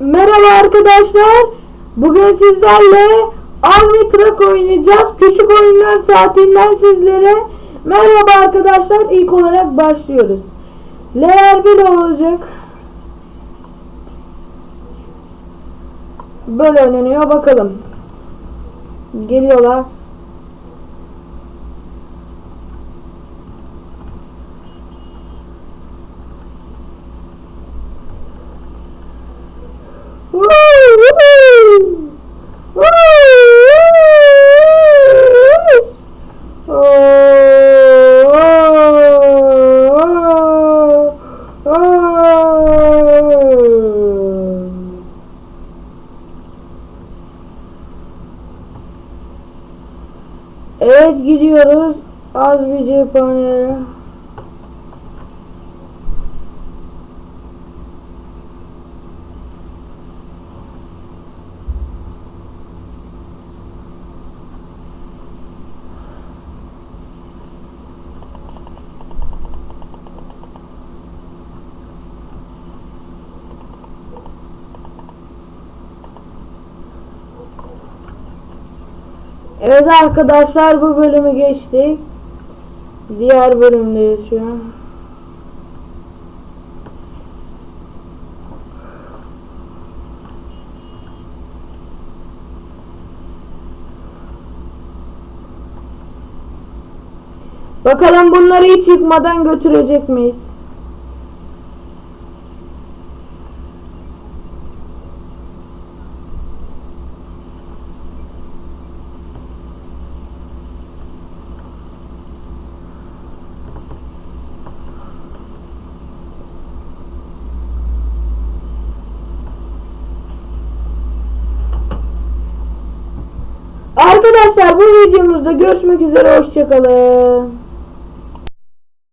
Merhaba arkadaşlar. Bugün sizlerle Armitrak oynayacağız. Küçük oyunlar saatinden sizlere. Merhaba arkadaşlar. İlk olarak başlıyoruz. Level 1 olacak. Böyle oynanıyor bakalım. Geliyorlar. Evet gidiyoruz. Az bir cephaneye. Evet arkadaşlar bu bölümü geçtik. Diğer bölümdeyiz şu. Bakalım bunları hiç yıkmadan götürecek miyiz? Arkadaşlar bu videomuzda görüşmek üzere hoşçakalın.